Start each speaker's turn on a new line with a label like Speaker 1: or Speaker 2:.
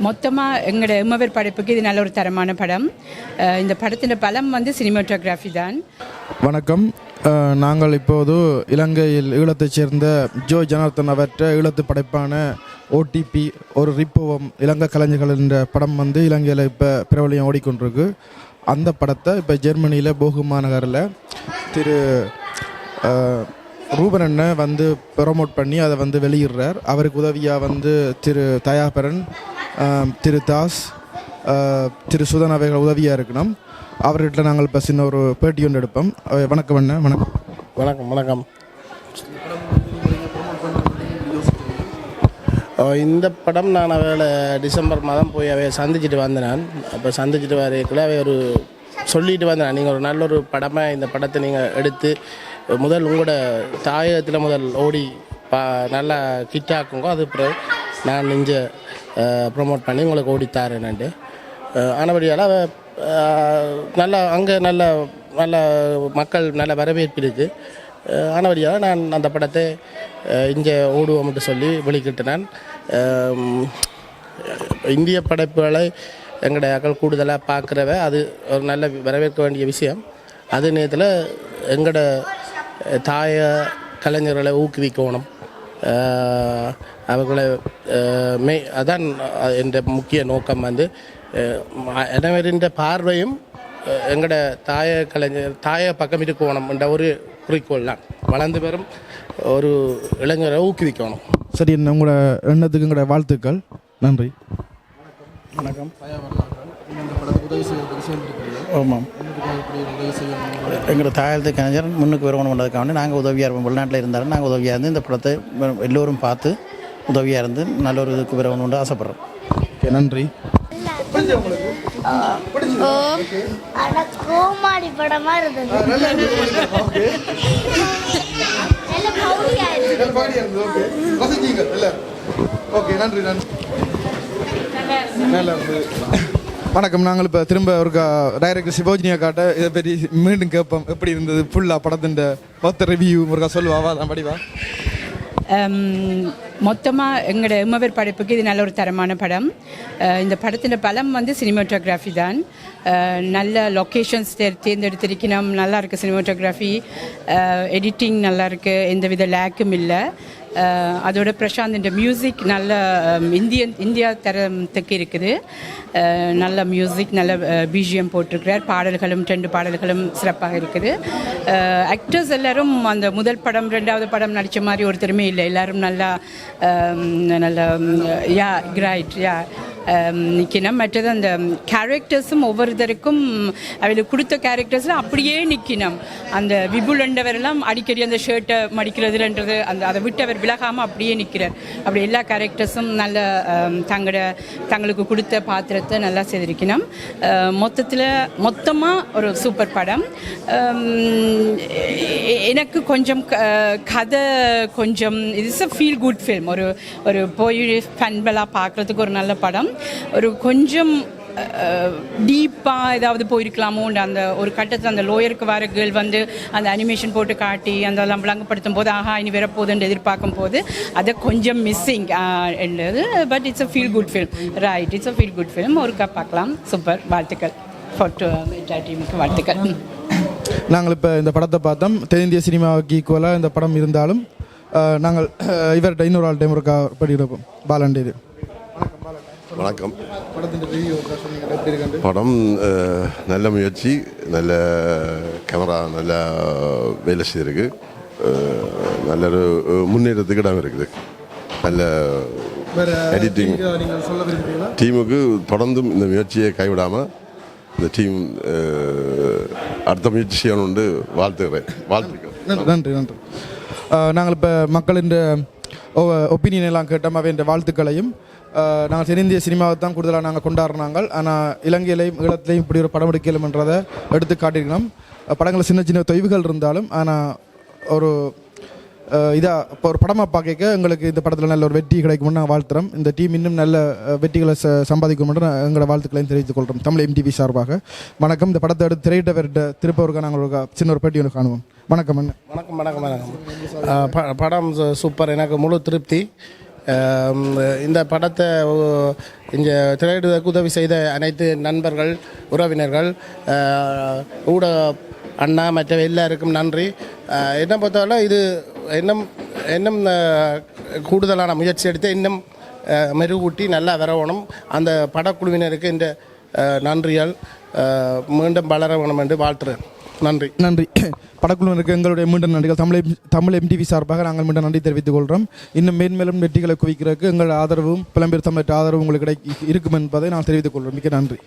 Speaker 1: மொத்தமாக எங்களோட எம்மவர் படைப்புக்கு இது நல்ல ஒரு தரமான படம். இந்த படத்தின் பலம் வந்து சினிமாட்டோகிராஃபி தான்.
Speaker 2: வணக்கம். நாங்கள் இப்போது இலங்கையில் ஈழத்தைச் சேர்ந்த ஜோ ஜனார்த்தன் அவற்ற ஈழத்து படைப்பான ஓடிபி ஒரு ரிப்புவம் இலங்கை கலைஞர்கள் என்ற படம் வந்து இலங்கையில் இப்போ பிரபலியம் ஓடிக்கொண்டிருக்கு. அந்த படத்தை இப்போ ஜெர்மனியில் போகுமா நகரில் திரு அஹ், ரூபன் அண்ணன் வந்து ப்ரொமோட் பண்ணி அதை வந்து வெளியிடுறார். அவருக்கு உதவியாக வந்து திரு தயாபரன் திரு தாஸ் திரு சுதன் அவைகள் உதவியாக இருக்கணும். அவர்கிட்ட நாங்கள் இப்போ சின்ன ஒரு பேட்டி ஒன்று எடுப்போம். வணக்கம் அண்ணன் வணக்கம்.
Speaker 3: வணக்கம் வணக்கம். இந்த படம் நான் அவளை டிசம்பர் மாதம் போய் அவைய சந்திச்சுட்டு வந்தேன். அப்போ சந்திச்சுட்டு வரைக்குள்ள அவை ஒரு சொல்லிட்டு வந்தேன். நீங்கள் ஒரு நல்ல ஒரு படமாக இந்த படத்தை நீங்கள் எடுத்து முதல் உங்களோட தாயகத்தில் முதல் ஓடி பா நல்லா கிட்டாக்குங்க அது பிறகு நான் இங்கே ப்ரொமோட் பண்ணி உங்களுக்கு ஓடித்தார் தாரேன்ட்டு ஆனபடியால் நல்லா நல்ல அங்கே நல்ல நல்ல மக்கள் நல்ல வரவேற்பு இருக்குது ஆனபடியால் நான் அந்த படத்தை இங்கே ஓடுவோம்னு சொல்லி வெளிக்கிட்டேன் இந்திய படைப்புகளை எங்களுடைய அக்கள் கூடுதலாக பார்க்குறவ அது ஒரு நல்ல வரவேற்க வேண்டிய விஷயம். அதே நேரத்தில் எங்களோட தாய கலைஞர்களை ஊக்குவிக்கணும். அவர்களை மெய் அதான் என்ற முக்கிய நோக்கம் வந்து அஹ், அனைவரின் பார்வையும் எங்களோட தாய கலைஞர் தாய பக்கம் இருக்கணும் என்ற ஒரு குறிக்கோள் தான் வளர்ந்து வரும் ஒரு இளைஞரை ஊக்குவிக்கணும்
Speaker 2: சரி என்ன உங்களோட எண்ணத்துக்கு எங்களோட வாழ்த்துக்கள் நன்றி
Speaker 4: ஆமாம் எங்களோட தாயத்து கலைஞர் முன்னுக்கு வரணுன்றதுக்காக வேண்டி நாங்கள் உதவியாக இருப்போம் வெளிநாட்டில் இருந்தாலும் நாங்கள் உதவியாக இருந்து இந்த படத்தை எல்லோரும் பார்த்து உதவியாக இருந்து நல்ல ஒரு இதுக்கு வரணும்னு ஆசைப்பட்றோம்.
Speaker 2: ஓகே நன்றி.
Speaker 5: கோமாளி படமா இருந்தது.
Speaker 2: ஓகே. நன்றி நன்றி. நல்லா இருந்தது வணக்கம் நாங்கள் இப்போ திரும்ப ஒரு டைரக்டர் சிவோஜினியா காட்ட இதை பற்றி மீண்டும் கேட்போம். எப்படி இருந்தது? ஃபுல்லாக படத்தின் மொத்த ரிவ்யூ ஒருக்கா சொல்லுவாவா அதான் படிவா
Speaker 1: மொத்தமாக எங்களோட எம்மவர் படைப்புக்கு இது நல்ல ஒரு தரமான படம். இந்த படத்தின் பலம் வந்து சினிமாட்டோகிராஃபி தான். நல்ல லொக்கேஷன்ஸ் தேர்ந்தெடுத்திருக்கணும். நல்லா இருக்குது சினிமாட்டோகிராஃபி. எடிட்டிங் நல்லா இருக்குது எந்தவித லேக்கும் இல்லை. அதோட பிரசாந்தின் மியூசிக் நல்ல இந்தியன் இந்தியா தரத்துக்கு இருக்குது. நல்ல மியூசிக் நல்ல பிஜிஎம் போட்டிருக்கிறார். பாடல்களும் ரெண்டு பாடல்களும் சிறப்பாக இருக்குது. ஆக்டர்ஸ் எல்லாரும் அந்த முதல் படம் ரெண்டாவது படம் நடித்த மாதிரி ஒருத்தருமே இல்லை. எல்லாரும் நல்லா um, and, um, yeah, great, yeah. Um, நிற்கணும் மற்றது அந்த um, கேரக்டர்ஸும் ஒவ்வொருத்தருக்கும் அவளுக்கு கொடுத்த கேரக்டர்ஸில் அப்படியே நிற்கணும் அந்த விபுல் என்றவரெல்லாம் அடிக்கடி அந்த ஷர்ட்டை மடிக்கிறதுன்றது அந்த அதை விட்டு அவர் விலகாமல் அப்படியே நிற்கிறார் அப்படி எல்லா கேரக்டர்ஸும் நல்ல um, தங்களோட தங்களுக்கு கொடுத்த பாத்திரத்தை நல்லா செய்திருக்கணும் uh, மொத்தத்தில் மொத்தமாக ஒரு சூப்பர் படம். எனக்கு கொஞ்சம் க- கதை கொஞ்சம் it's a feel good film ஒரு ஒரு போய் ஃபன்பலாக பார்க்குறதுக்கு ஒரு நல்ல படம். ஒரு கொஞ்சம் டீப்பாக ஏதாவது போயிருக்கலாமோன்ற அந்த ஒரு கட்டத்தில் அந்த லோயருக்கு வர கேள் வந்து அந்த அனிமேஷன் போட்டு காட்டி அந்த எல்லாம் விளங்கப்படுத்தும் போது ஆஹா இனி வரப்போகுதுன்னு எதிர்பார்க்கும் போது அதை கொஞ்சம் மிஸ்ஸிங் என்றது but it's a feel good film right it's a feel good film ஒருக்கா பார்க்கலாம். சூப்பர் வாழ்த்துக்கள். ஃபோட்டோ டீமுக்கு வாழ்த்துக்கள்.
Speaker 2: நாங்கள் இப்போ இந்த படத்தை பார்த்தோம். தென்னிந்திய சினிமாவுக்கு ஈக்குவலாக இந்த படம் இருந்தாலும் நாங்கள் அஹ், இவர்கிட்ட இன்னொரு ஆள் டைம் இருக்கா? படிக்கிறப்போம் பாலாண்டேது.
Speaker 6: வணக்கம். படம் நல்ல முயற்சி நல்ல கேமரா நல்ல வேலை செய்திருக்கு. நல்ல ஒரு முன்னேற்றத்துக்கு இடம் இருக்குது. நல்ல எடிட்டிங் டீமுக்கு தொடர்ந்தும் இந்த முயற்சியை கைவிடாமல் இந்த டீம் அடுத்த முயற்சி செய்யணும்னு வாழ்த்துக்கிறேன் வாழ்த்துக்கள்.
Speaker 2: நன்றி நன்றி நாங்கள் இப்போ மக்களின் ஒப்பீனியன் எல்லாம் கேட்டோம். அவையின் வாழ்த்துக்களையும் நாங்கள் தென்னிந்திய சினிமாவை தான் கூடுதலாக நாங்கள் கொண்டாடுறாங்க ஆனால் இலங்கையிலையும் ஈழத்திலையும் இப்படி ஒரு படம் எடுக்கலும்ன்றதை எடுத்து காட்டியிருக்கணும் படங்களில் சின்ன சின்ன தொய்வுகள் இருந்தாலும் ஆனால் ஒரு இதாக இப்போ ஒரு படமாக பார்க்க எங்களுக்கு இந்த படத்தில் நல்ல ஒரு வெற்றி கிடைக்கும்னு நாங்கள் வாழ்த்துறோம். இந்த டீம் இன்னும் நல்ல வெற்றிகளை ச சம்பாதிக்கும் என்று நான் எங்களோட வாழ்த்துக்களையும் தெரிவித்துக் கொள்கிறோம் தமிழ் எம்டிவி சார்பாக. வணக்கம். இந்த படத்தை எடுத்து திரையிட்டவர்கிட்ட திருப்பவருக்கு நாங்கள் ஒரு சின்ன ஒரு பேட்டி ஒன்று காணுவோம். வணக்கம் அண்ணன்
Speaker 3: வணக்கம் வணக்கம் வணக்கம். படம் சு- சூப்பர். எனக்கு முழு திருப்தி. இந்த படத்தை இங்கே திரையிடுவதற்கு உதவி செய்த அனைத்து நண்பர்கள் உறவினர்கள் ஆஹ், ஊடக அண்ணா மற்ற எல்லாருக்கும் நன்றி. என்ன என்னை பொறுத்தவரை இது இன்னும் இன்னும் கூடுதலான முயற்சி எடுத்து இன்னும் மெருகூட்டி நல்லா வரவணும். அந்த படக்குழுவினருக்கு இந்த நன்றியால் நன்றிகள். மீண்டும் வளர வேணும் என்று வாழ்த்துறேன். நன்றி.
Speaker 2: நன்றி. படக்குழுவினருக்கு எங்களுடைய மீண்டும் நன்றிகள். தமிழ் தமிழ் எம்டிவி சார்பாக நாங்கள் மீண்டும் நன்றி தெரிவித்துக் கொள்கிறோம் இன்னும் மேன்மேலும் வெற்றிகளை குவிக்கிறதுக்கு எங்கள் ஆதரவும் புலம்பெயர் தமிழ் ஆதரவும் உங்களுக்கு கிடை இருக்கும் என்பதை நான் தெரிவித்துக் கொள்கிறோம் மிக நன்றி.